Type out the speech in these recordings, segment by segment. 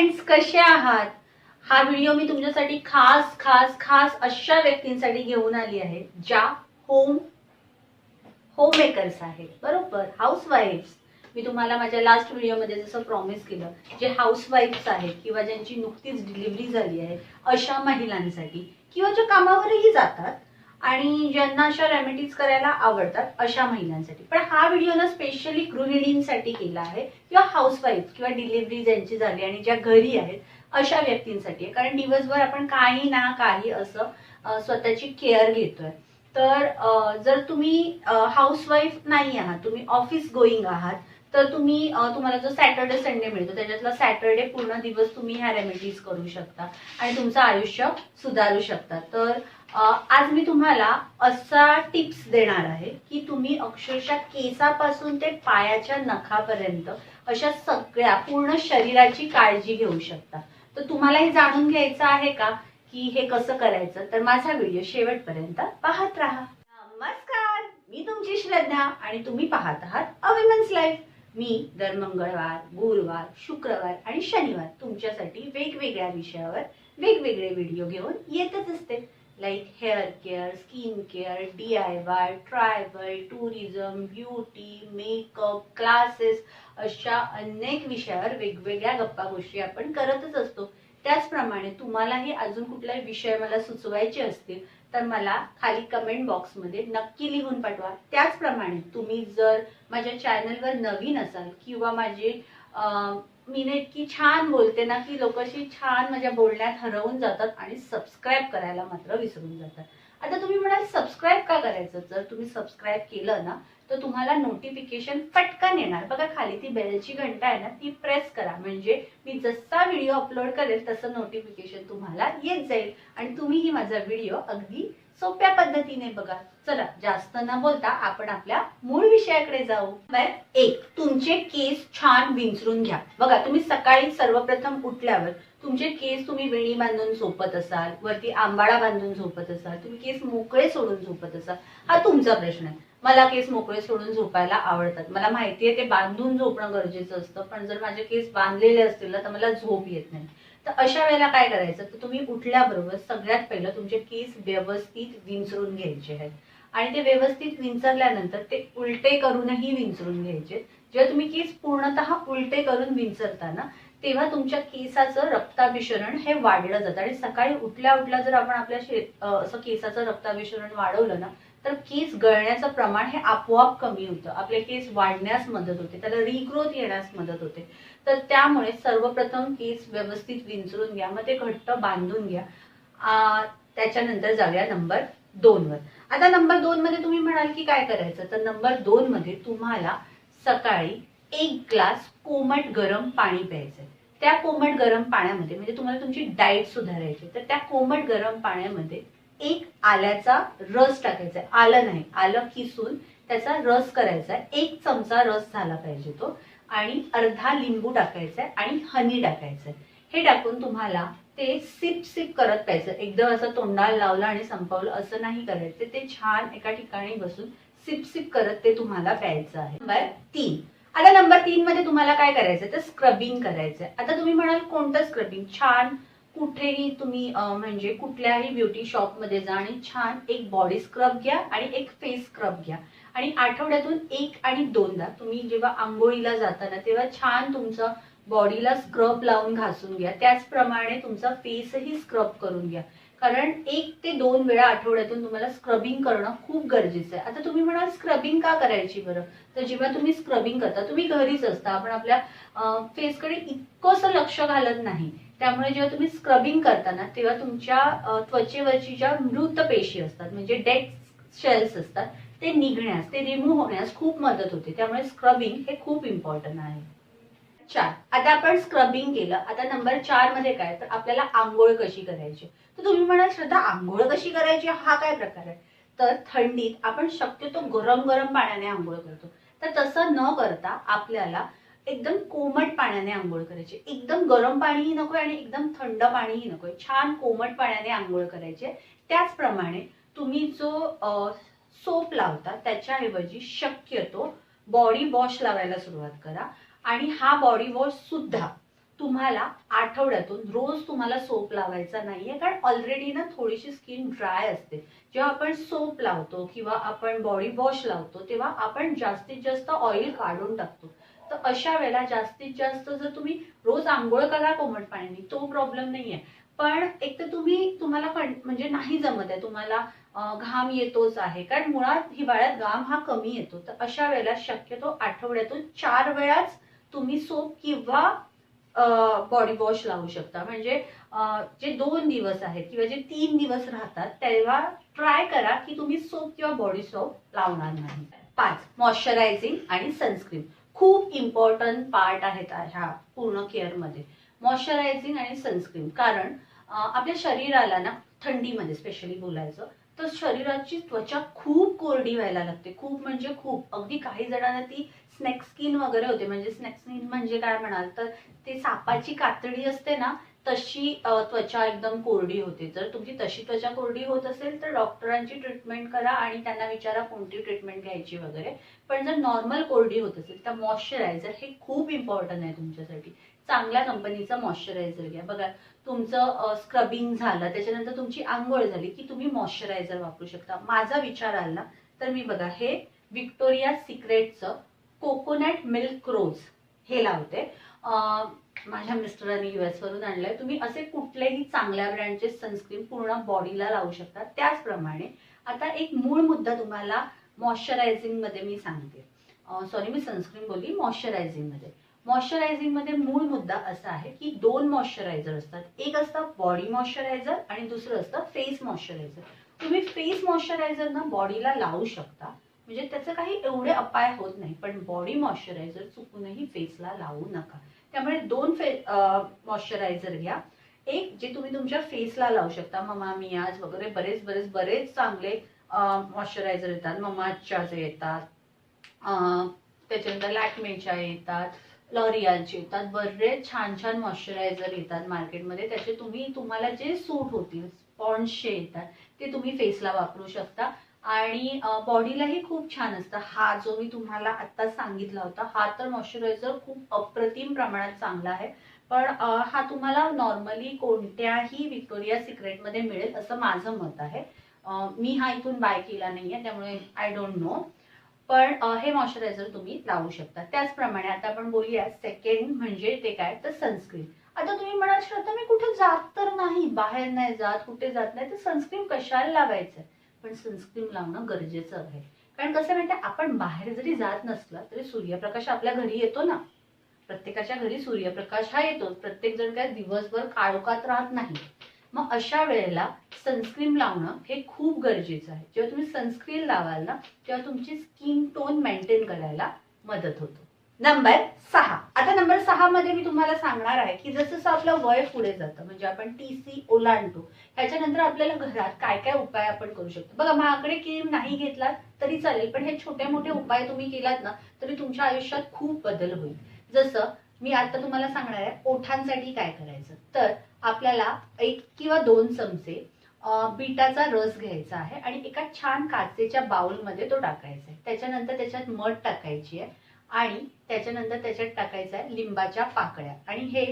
Friends कसे आहात? हा व्हिडिओ मी तुमच्यासाठी खास खास खास अशा व्यक्तींसाठी घेऊन आली आहे ज्या होम होम मेकर्स आहेत. बरोबर? हाऊस वाईफ मी तुम्हाला माझ्या लास्ट व्हिडिओमध्ये जसं प्रॉमिस केलं जे हाऊसवाईफ्स आहेत किंवा ज्यांची नुकतीच डिलिव्हरी झाली आहे अशा महिलांसाठी किंवा ज्या कामावरही जातात आणि ज्यांना अशा रेमेडीज करायला आवडतात अशा महिलांसाठी. पण हा व्हिडिओ ना स्पेशली गृहिणींसाठी केला आहे किंवा हाऊसवाईफ किंवा डिलिव्हरी ज्यांची झाली आणि ज्या घरी आहेत अशा व्यक्तींसाठी आहे. कारण दिवसभर आपण काही ना काही असं स्वतःची केअर घेतोय. तर जर तुम्ही हाऊसवाईफ नाही आहात तुम्ही ऑफिस गोईंग आहात तर तुम्ही तुम्हाला जो सॅटर्डे संडे मिळतो त्याच्यातला सॅटर्डे पूर्ण दिवस तुम्ही ह्या रेमेडीज करू शकता आणि तुमचं आयुष्य सुधारू शकता. तर आज मी तुम्हाला असा टिप्स देणार आहे की तुम्ही अक्षरशः केसापासून ते पायाच्या नखापर्यंत अशा सगळ्या पूर्ण शरीराची काळजी घेऊ शकता. तर तुम्हाला हे जाणून घ्यायचं आहे का की हे कसं करायचं? तर माझा व्हिडिओ शेवटपर्यंत पाहत राहा. नमस्कार मी तुमची श्रद्धा आणि तुम्ही पाहत आहात अविमन्स लाईफ मी दर मंगळवार गुरुवार शुक्रवार आणि शनिवार तुमच्यासाठी वेगवेगळ्या विषयावर वेगवेगळे व्हिडिओ घेऊन येतच असते. Like hair care skin care D I Y tribal tourism beauty makeup classes अशा अनेक विषयावर वेगवेगळ्या गप्पा गोष्टी आपण करतच असतो. त्याचप्रमाणे तुम्हालाही अजून कुठलाही विषय मला सुचवायचे असतील तर मला खाली कमेंट बॉक्समध्ये नक्की लिहून पाठवा. त्याचप्रमाणे तुम्ही जर माझ्या चॅनलवर नवीन असाल किंवा माझे मी ना इतकी छान बोलते ना की लोक अशी छान माझ्या बोलण्यात हरवून जातात आणि सबस्क्राईब करायला मात्र विसरून जातात. आता तुम्ही म्हणाल सबस्क्राईब का करायचं? जर तुम्ही सबस्क्राईब केलं ना तर तुम्हाला नोटिफिकेशन पटकन येणार. बघा खाली ती बेलची घंटा आहे ना ती प्रेस करा. म्हणजे मी जसा व्हिडिओ अपलोड करेल तसं नोटिफिकेशन तुम्हाला येत जाईल. आणि तुम्हीही माझा व्हिडिओ अगदी सोप्या पद्धतीने बघा. चला जास्त न बोलता आपण आपल्या मूळ विषयाकडे जाऊ. एक तुमचे केस छान विंचरून घ्या. बघा तुम्ही सकाळी सर्वप्रथम उठल्यावर तुमचे केस तुम्ही वेणी बांधून झोपत असाल वरती आंबाडा बांधून झोपत असाल तुम्ही केस मोकळे सोडून झोपत असाल. हा तुमचा प्रश्न आहे. मला केस मोकळे सोडून झोपायला आवडतात. मला माहितीये ते बांधून झोपणं गरजेचं असतं. पण जर माझे केस बांधलेले असतील तर मला झोप येत नाही. तर अशा वेळेला काय करायचं? तर तुम्ही उठल्याबरोबर सगळ्यात पहिलं तुमचे केस व्यवस्थित विंचरून घ्यायचे आहेत. आणि ते व्यवस्थित विंचरल्यानंतर ते उलटे करूनही विंचरून घ्यायचे. जेव्हा तुम्ही केस पूर्णतः उलटे करून विंचरता ना तेव्हा तुमच्या केसाचं रक्ताभिसरण हे वाढलं जातं. आणि सकाळी उठल्या उठल्या जर आपण आपल्या शे असं केसाचं रक्ताभिसरण वाढवलं ना तर केस गळण्याचं प्रमाण हे आपोआप कमी होतं. आपले केस वाढण्यास मदत होते त्याला रिग्रोथ येण्यास मदत होते. तर त्यामुळे सर्वप्रथम केस व्यवस्थित विंचरून घ्या मग ते घट्ट बांधून घ्या. त्याच्यानंतर जाऊया नंबर दोन वर. आता नंबर दोन मध्ये तुम्ही म्हणाल की काय करायचं? तर नंबर दोन मध्ये तुम्हाला सकाळी एक ग्लास कोमट गरम पाणी प्यायचंय. त्या कोमट गरम पाण्यामध्ये म्हणजे तुम्हाला तुमची डाएट सुधारायची तर त्या कोमट गरम पाण्यामध्ये एक आल्याचा रस टाकायचा आहे. आलं नाही. आलं किसून त्याचा रस करायचा आहे. एक चमचा रस झाला पाहिजे तो. आणि अर्धा लिंबू टाकायचा आहे आणि हनी टाकायचं आहे. हे टाकून तुम्हाला ते सिप सिप करत प्यायचं. एकदम असं तोंडाला लावलं आणि संपवलं असं नाही करायचं. ते छान एका ठिकाणी बसून सिप सिप करत ते तुम्हाला प्यायचं आहे. नंबर तीन. आता नंबर तीन मध्ये तुम्हाला काय करायचं तर स्क्रबिंग करायचं आता तुम्ही म्हणाल कोणतं स्क्रबिंग छान कुठेही तुम्ही म्हणजे कुठल्याही ब्युटी शॉपमध्ये जा आणि छान एक बॉडी स्क्रब घ्या आणि एक फेस स्क्रब घ्या. आणि आठवड्यातून एक आणि दोनदा तुम्ही जेव्हा आंघोळीला जाताना तेव्हा छान तुमचं बॉडीला स्क्रब लावून घासून घ्या. त्याचप्रमाणे तुमचा फेसही स्क्रब करून घ्या. कारण एक ते दोन वेळा आठवड्यातून तुम्हाला स्क्रबिंग करणं खूप गरजेचं आहे. आता तुम्ही म्हणाल स्क्रबिंग का करायची बरं? तर जेव्हा तुम्ही स्क्रबिंग करता तुम्ही घरीच असता. आपण आपल्या फेसकडे इतकंसं लक्ष घालत नाही. त्यामुळे जेव्हा तुम्ही स्क्रबिंग करताना तेव्हा तुमच्या त्वचेवरची ज्या मृत पेशी असतात म्हणजे डेड शेल्स असतात ते निघण्यास ते रिमूव्ह होण्यास खूप मदत होते. त्यामुळे स्क्रबिंग हे खूप इम्पॉर्टंट आहे. चार. आता आपण स्क्रबिंग केलं. आता नंबर चारमध्ये काय? तर आपल्याला आंघोळ कशी करायची? तर तुम्ही म्हणाल श्रद्धा आंघोळ कशी करायची? हा काय प्रकार आहे? तर थंडीत आपण शक्यतो गरम गरम पाण्याने आंघोळ करतो. तर तसं न करता आपल्याला एकदम कोमट पाण्याने आंघोळ करायची. एकदम गरम पाणीही नकोय आणि एकदम थंड पाणीही नकोय. छान कोमट पाण्याने आंघोळ करायचे. त्याचप्रमाणे तुम्ही जो सोप लावता त्याच्याऐवजी शक्यतो बॉडी वॉश लावायला सुरुवात करा. आणि हा बॉडी वॉश सुद्धा तुम्हाला आठवड्यातून रोज तुम्हाला सोप लावायचा नाहीये. कारण ऑलरेडी ना थोडीशी स्किन ड्राय असते. जेव्हा आपण सोप लावतो किंवा आपण बॉडी वॉश लावतो तेव्हा आपण जास्तीत जास्त ऑइल काढून टाकतो. तर अशा वेळेला जास्तीत जास्त जर तुम्ही रोज आंघोळ करा कोमट पाण्याने तो प्रॉब्लेम नाहीये. पण एक तर तुम्ही तुम्हाला म्हणजे नाही जमत आहे. तुम्हाला घाम येतोच आहे. कारण मुळात हिवाळ्यात घाम हा कमी येतो. तर अशा वेळेला शक्यतो आठवड्यातून चार वेळाच तुम्ही सोप किंवा बॉडी वॉश लावू शकता. म्हणजे जे दोन दिवस आहेत किंवा जे तीन दिवस राहतात तेव्हा ट्राय करा की तुम्ही सोप किंवा बॉडी सोप लावणार नाही. पाच मॉइश्चरायझिंग आणि सनस्क्रीन खूप इम्पॉर्टंट पार्ट आहेत ह्या पूर्ण केअरमध्ये मॉइश्चरायझिंग आणि सनस्क्रीन कारण आपल्या शरीराला ना थंडीमध्ये स्पेशली बोलायचं तर शरीराची त्वचा खूप कोरडी व्हायला लागते. खूप म्हणजे खूप. अगदी काही जणांना ती स्नॅक स्किन वगैरे होते. म्हणजे स्नॅक स्किन म्हणजे काय म्हणाल तर ते सापाची कातडी असते ना तशी त्वचा एकदम कोरडी होते. जर तुमची तशी त्वचा कोरडी होत असेल तर डॉक्टरांची ट्रीटमेंट करा आणि त्यांना विचारा कोणती ट्रीटमेंट घ्यायची वगैरे. पण जर नॉर्मल कोरडी होत असेल तर मॉइश्चरायझर हे खूप इम्पॉर्टंट आहे तुमच्यासाठी. चांगल्या कंपनीचा मॉइश्चरायझर घ्या. बघा तुमचं स्क्रबिंग झालं त्याच्यानंतर तुमची आंघोळ झाली की तुम्ही मॉइश्चरायझर वापरू शकता. माझा विचार आला तर मी बघा हे विक्टोरिया सिक्रेटचं कोकोनट मिल्क रोज हे लावते. माझ्या मिस्टरांनी युएस वरून आणलंय. तुम्ही असे कुठलेही चांगल्या ब्रँडचे सनस्क्रीन पूर्ण बॉडीला लावू शकता. त्याचप्रमाणे आता एक मूळ मुद्दा तुम्हाला मॉइश्चरायझिंगमध्ये मी सांगते. सॉरी मी सनस्क्रीन बोलली मॉइश्चरायझिंगमध्ये. मॉइश्चरायझिंगमध्ये मूळ मुद्दा असा आहे की दोन मॉइश्चरायझर असतात. एक असतं बॉडी मॉइश्चरायझर आणि दुसरं असतं फेस मॉइश्चरायझर. तुम्ही फेस मॉइश्चरायझर ना बॉडीला लावू शकता. म्हणजे त्याचं काही एवढे अपाय होत नाही पण बॉडी मॉइश्चरायझर चुकूनही फेसला लावू नका. त्यामुळे दोन फे मॉइश्चरायझर घ्या. एक जे तुम्ही तुमच्या फेसला लावू शकता. ममा मियाज वगैरे बरेच बरेच बरेच चांगले मॉइश्चरायझर येतात. ममाच्याचे येतात. त्याच्यानंतर लॅक्मेच्या येतात. लॉरियालचे येतात. बरेच छान छान मॉइश्चरायझर येतात मार्केटमध्ये त्याचे तुम्ही तुम्हाला जे सूट होतील स्पॉन्जचे येतात ते तुम्ही फेसला वापरू शकता. आणि बॉडीलाही खूप छान असतं. हा जो मी तुम्हाला आत्ता सांगितला होता हा तर मॉइश्चरायझर खूप अप्रतिम प्रमाणात चांगला आहे. पण हा तुम्हाला नॉर्मली कोणत्याही विक्टोरिया सिक्रेटमध्ये मिळेल असं माझं मत आहे. मी हा इथून बाय केला नाहीये त्यामुळे आय डोंट नो पण हे मॉइश्चरायझर तुम्ही लावू शकता. त्याचप्रमाणे आता आपण बोलूया सेकंड म्हणजे ते काय? तर सनस्क्रीन आता तुम्ही म्हणाल श्रद्धा मी कुठे जात तर नाही बाहेर नाही जात कुठे जात नाही तर सनस्क्रीन कशाला लावायचं? पण सनस्क्रीन लावणं गरजेचं आहे. कारण कसं माहितीये आपण बाहेर जरी जात नसला तरी सूर्यप्रकाश आपल्या घरी येतो ना. प्रत्येकाच्या घरी सूर्यप्रकाश हा येतो. प्रत्येक जण काय दिवसभर काळोखात राहत नाही. मग अशा वेळेला सनस्क्रीन लावणं हे खूप गरजेचं आहे. जेव्हा तुम्ही सनस्क्रीन लावाल ना तेव्हा तुमची स्किन टोन मेंटेन करायला मदत होतो. नंबर सहा. आता नंबर सहा मध्ये मी तुम्हाला सांगणार आहे की जसं जसं आपलं वय पुढे जातं म्हणजे आपण टी सी ओलांडतो ह्याच्यानंतर आपल्याला घरात काय काय उपाय आपण करू शकतो? बघा महागडे क्रीम नाही घेतलात तरी चालेल पण हे छोटे मोठे उपाय तुम्ही केलात ना तरी तुमच्या आयुष्यात खूप बदल होईल. जसं मी आता तुम्हाला सांगणार आहे ओठांसाठी काय करायचं? तर आपल्याला एक किंवा दोन चमचे बीटाचा रस घ्यायचा आहे आणि एका छान काचेच्या बाउलमध्ये तो टाकायचा आहे. त्याच्यानंतर त्याच्यात मध टाकायची आहे. आणि त्याच्यानंतर त्याच्यात टाकायचं आहे लिंबाच्या पाकळ्या. आणि हे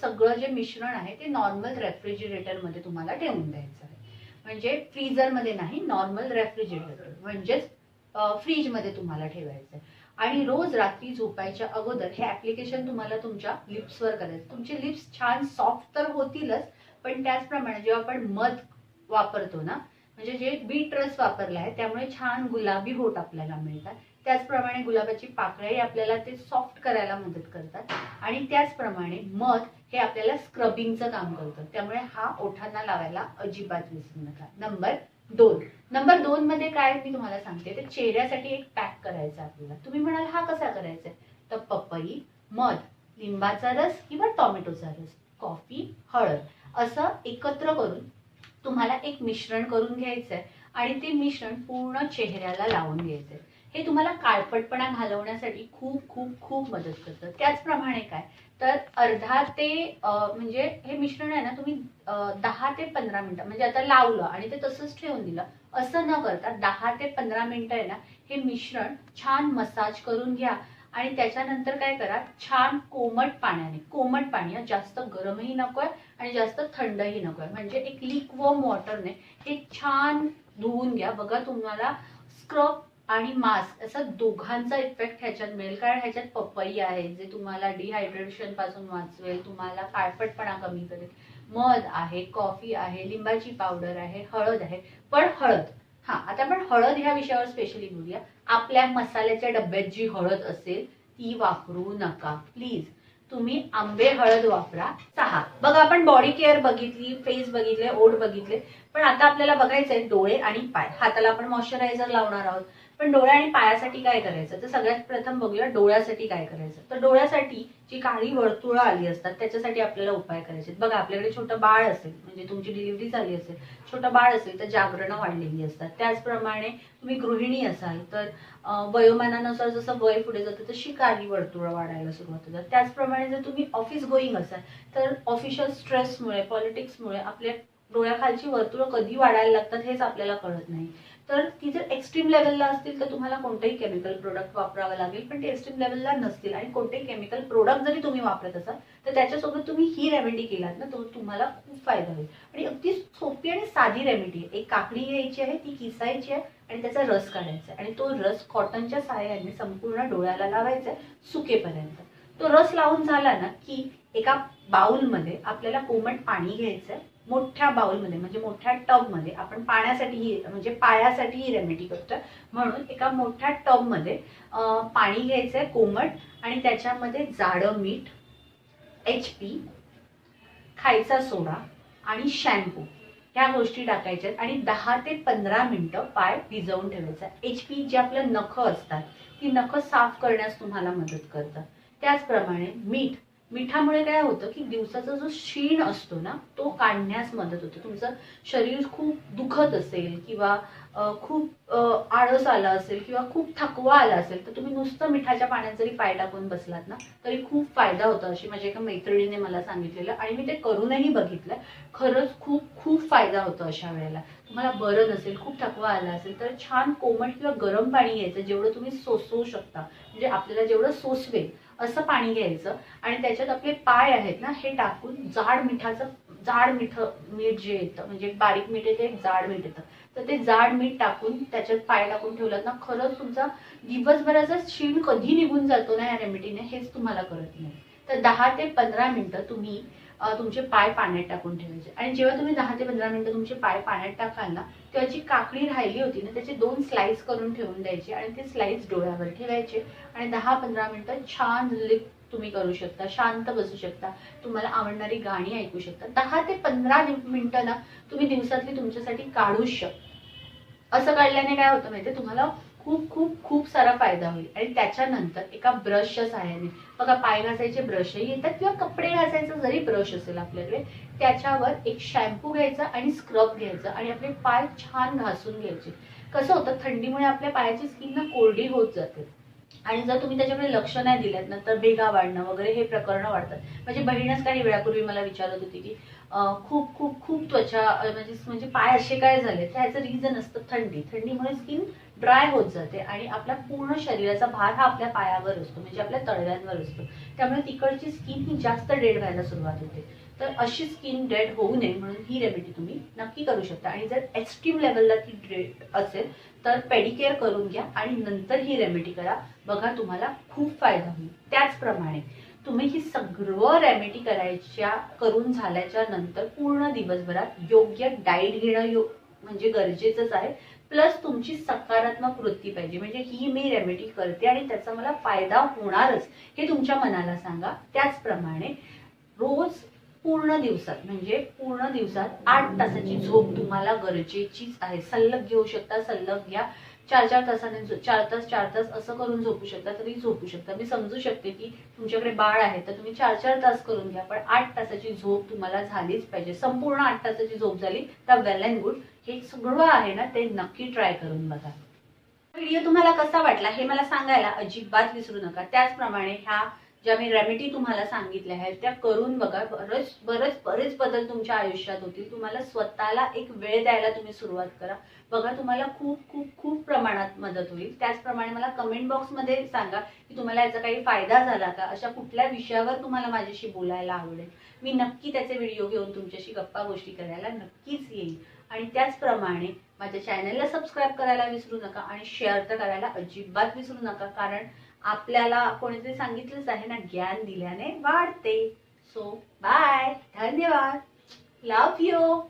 सगळं जे मिश्रण आहे ते नॉर्मल रेफ्रिजरेटरमध्ये तुम्हाला ठेवून द्यायचं आहे. म्हणजे फ्रीजरमध्ये नाही नॉर्मल रेफ्रिजरेटर म्हणजेच फ्रीजमध्ये तुम्हाला ठेवायचं आहे. आणि रोज रात्री झोपायच्या अगोदर हे ऍप्लिकेशन तुम्हाला तुमच्या लिप्सवर करायचं. तुमचे लिप्स छान सॉफ्ट तर होतीलच पण त्याचप्रमाणे जेव्हा आपण मध वापरतो ना म्हणजे जे बीट रस वापरला आहे त्यामुळे छान गुलाबी होट आपल्याला मिळतात. त्याचप्रमाणे गुलाबाची पाकळ्याही आपल्याला ते सॉफ्ट करायला मदत करतात. आणि त्याचप्रमाणे मध हे आपल्याला स्क्रबिंगचं काम करतं. त्यामुळे हा ओठांना लावायला अजिबात विसरू नका. नंबर दोन. नंबर दोन मध्ये काय मी तुम्हाला सांगते ते चेहऱ्यासाठी एक पॅक करायचा आपल्याला. तुम्ही म्हणाल हा कसा करायचा तर पपई मध लिंबाचा रस किंवा टॉमॅटोचा रस कॉफी हळद असं एकत्र करून तुम्हाला एक मिश्रण करून घ्यायचं आहे आणि ते मिश्रण पूर्ण चेहऱ्याला लावून घ्यायचं आहे हे तुम्हाला काळपटपणा घालवण्यासाठी खूप खूप खूप मदत करतं. त्याचप्रमाणे काय? तर अर्धा ते अं, म्हणजे हे मिश्रण आहे ना तुम्ही दहा ते पंधरा मिनिटं म्हणजे आता लावलं आणि ते तसंच ठेवून दिलं असं न करता दहा ते पंधरा मिनिटं आहे ना हे मिश्रण छान मसाज करून घ्या. आणि त्याच्यानंतर काय करा छान कोमट पाण्याने कोमट पाणी जास्त गरमही नको आहे आणि जास्त थंडही नको आहे म्हणजे एक लिकवॉर्म वॉटरने हे छान धुवून घ्या. बघा तुम्हाला स्क्रब आणि मास्क असा दोघांचा इफेक्ट ह्याच्यात मिळेल. कारण ह्याच्यात पपई आहे जे तुम्हाला डिहायड्रेशनपासून वाचवेल तुम्हाला काळपटपणा कमी करेल. मध आहे कॉफी आहे लिंबाची पावडर आहे हळद आहे. पण हळद हा आता आपण हळद ह्या विषयावर स्पेशली बोलूया. आपल्या मसाल्याच्या डब्यात जी हळद असेल ती वापरू नका प्लीज तुम्ही आंबे हळद वापरा. सहा. बघा आपण बॉडी केअर बघितली फेस बघितले ओठ बघितले पण आता आपल्याला बघायचंय डोळे आणि पाय. हाताला आपण मॉइश्चरायझर लावणार आहोत. पण डोळ्या आणि पायासाठी काय करायचं? तर सगळ्यात प्रथम बघूया डोळ्यासाठी काय करायचं. तर डोळ्यासाठी जी काळी वर्तुळं आली असतात त्याच्यासाठी आपल्याला उपाय करायचे बघा आपल्याकडे छोटं बाळ असेल म्हणजे तुमची डिलिव्हरी झाली असेल छोटं बाळ असेल तर जागरणं वाढलेली असतात. त्याचप्रमाणे तुम्ही गृहिणी असाल तर वयोमानानुसार जसं वय पुढे जातं तशी काळी वर्तुळं वाढायला सुरुवात होतात. त्याचप्रमाणे जर तुम्ही ऑफिस गोईंग असाल तर ऑफिशियल स्ट्रेसमुळे पॉलिटिक्समुळे आपल्या डोळ्याखालची वर्तुळं कधी वाढायला लागतात हेच आपल्याला कळत नाही. तर ती जर एक्स्ट्रीम लेवलला असतील तर तुम्हाला कोणतंही केमिकल प्रोडक्ट वापरावं लागेल पण ते एक्स्ट्रीम लेवलला नसतील. आणि कोणतेही केमिकल प्रोडक्ट जरी तुम्ही वापरत असाल तर त्याच्यासोबत तुम्ही ही रेमेडी केलात ना तो तुम्हाला खूप फायदा होईल. आणि अगदी सोपी आणि साधी रेमेडी आहे. एक काकडी घ्यायची आहे ती किसायची आहे आणि त्याचा रस काढायचा आहे. आणि तो रस कॉटनच्या साह्याने संपूर्ण डोळ्याला लावायचा आहे सुकेपर्यंत. तो रस लावून झाला ना की एका बाउलमध्ये आपल्याला कोमट पाणी घ्यायचं आहे मोठ्या बाउलमध्ये म्हणजे मोठ्या टबमध्ये आपण पाण्यासाठी ही म्हणजे पायासाठी ही रेमेडी करतोय म्हणून एका मोठ्या टबमध्ये पाणी पाणी घ्यायचंय कोमट आणि त्याच्यामध्ये जाडं मीठ एच पी खायचा सोडा आणि शॅम्पू ह्या गोष्टी टाकायच्या आणि दहा ते पंधरा मिनटं पाय भिजवून ठेवायचा. एच पी जे आपलं नखं असतात ती नखं साफ करण्यास तुम्हाला मदत करतात त्याचप्रमाणे मीठ. मिठामुळे काय होतं की दिवसाचा जो क्षीण असतो ना तो काढण्यास मदत होते. तुमचं शरीर खूप दुखत असेल किंवा खूप आळस आला असेल किंवा खूप थकवा आला असेल तर तुम्ही नुसतं मिठाच्या पाण्यात जरी पाय टाकून बसलात ना तरी खूप फायदा होतो अशी माझ्या एका मैत्रिणीने मला सांगितलेलं. आणि मी ते करूनही बघितलं. खरंच खूप खूप फायदा होतो अशा वेळेला. तुम्हाला बरं नसेल खूप थकवा आला असेल तर छान कोमट किंवा गरम पाणी घ्यायचं जेवढं तुम्ही सोसवू शकता. म्हणजे आपल्याला जेवढं सोसवेल असं पाणी घ्यायचं. आणि त्याच्यात आपले पाय आहेत ना हे टाकून जाड मिठाचं जाड मिठ मीठ जे येतं म्हणजे बारीक मीठ येते एक जाड मीठ येतं. तर ते जाड मीठ टाकून त्याच्यात पाय टाकून ठेवलं ना खरंच तुमचा दिवसभराचा क्षीण कधी निघून जातो ना या रेमेडीने हेच तुम्हाला कळत नाही. तर दहा ते पंधरा मिनिटं तुम्ही तुमचे पाय पाण्यात टाकून ठेवायचे. आणि जेव्हा तुम्ही दहा ते पंधरा मिनिटं तुमचे पाय पाण्यात टाकाल ना तेव्हा जी काकडी राहिली होती ना त्याचे दोन स्लाइस करून ठेवून द्यायचे आणि ते स्लाइस डोळ्यावर ठेवायचे. आणि दहा पंधरा मिनिटं छान लिप तुम्ही करू शकता शांत बसू शकता. तुम्हाला आवडणारी गाणी ऐकू शकता. दहा ते पंधरा मिनिटं ना तुम्ही दिवसातली तुमच्यासाठी काढूच शकता. असं काढल्याने काय होतं माहितीये? तुम्हाला खूप खूप खूप सारा फायदा होईल. आणि त्याच्यानंतर एका ब्रशच्या सहाय्याने बघा पाय घासायचे ब्रशही येतात किंवा कपडे घासायचा जरी ब्रश असेल आपल्याकडे त्याच्यावर एक शॅम्पू घ्यायचा आणि स्क्रब घ्यायचा आणि आपले पाय छान घासून घ्यायचे. कसं होतं? थंडीमुळे आपल्या पायाची स्किन ना कोरडी होत जाते. आणि जर तुम्ही त्याच्याकडे लक्ष नाही दिलं नंतर तर भेगा वाढणं वगैरे हे प्रकरण वाढतात. माझी बहीणच काही वेळापूर्वी मला विचारत होती की खूप खूप खूप त्वचा म्हणजे म्हणजे पाय असे काय झाले? तर रिझन असतं थंडी. थंडीमुळे स्किन ड्राय होत जाते आणि आपल्या पूर्ण शरीराचा भार हा आपल्या पायावर असतो म्हणजे आपल्या तळव्यांवर असतो. त्यामुळे तिकडची स्किन ही जास्त डेड व्हायला सुरुवात होते. तर अशी स्किन डेड होऊ नये म्हणून ही रेमेडी तुम्ही नक्की करू शकता. आणि जर एक्स्ट्रीम लेवलला ती डेड असेल तर पेडिकेअर करून घ्या आणि नंतर ही रेमेडी करा. बघा तुम्हाला खूप फायदा होईल. त्याचप्रमाणे तुम्ही ही सगळं रेमेडी करायच्या करून झाल्याच्यानंतर पूर्ण दिवसभरात योग्य डाईट घेणं यो म्हणजे गरजेचंच आहे. प्लस तुमची सकारात्मक वृत्ती पाहिजे. म्हणजे ही मी रेमेडी करते आणि त्याचा मला फायदा होणारच हे तुमच्या मनाला सांगा. त्याचप्रमाणे रोज पूर्ण दिवसात म्हणजे पूर्ण दिवसात आठ तासाची झोप तुम्हाला गरजेचीच आहे. सल्लग घेऊ शकता सल्लग घ्या. चार चार तासाने चार तास चार तास असं करून झोपू शकता तरी झोपू शकता. मी समजू शकते की तुमच्याकडे बाळ आहे तर तुम्ही चार चार तास करून घ्या पण आठ तासाची झोप तुम्हाला झालीच पाहिजे. संपूर्ण आठ तासाची झोप झाली तर वेल अँड गुड. हे सगळं आहे ना ते नक्की ट्राय करून बघा. व्हिडिओ तुम्हाला कसा वाटला हे मला सांगायला अजिबात विसरू नका. त्याचप्रमाणे ह्या ज्या मी रेमेडी तुम्हाला सांगितल्या आहेत त्या करून बघा. बरंच बरेच बरेच बदल तुमच्या आयुष्यात होतील. तुम्हाला स्वतःला एक वेळ द्यायला तुम्ही सुरुवात करा. बघा तुम्हाला खूप खूप खूप प्रमाणात मदत होईल. त्याचप्रमाणे मला कमेंट बॉक्समध्ये सांगा की तुम्हाला याचा काही फायदा झाला का? अशा कुठल्या विषयावर तुम्हाला माझ्याशी बोलायला आवडेल? मी नक्की त्याचे व्हिडिओ घेऊन तुमच्याशी गप्पा गोष्टी करायला नक्कीच येईल. आणि त्याचप्रमाणे माझ्या चॅनलला सबस्क्राईब करायला विसरू नका आणि शेअर तर करायला अजिबात विसरू नका. कारण आपल्याला कोणीतरी सांगितलंच आहे ना ज्ञान दिल्याने वाढते. सो बाय धन्यवाद. Love you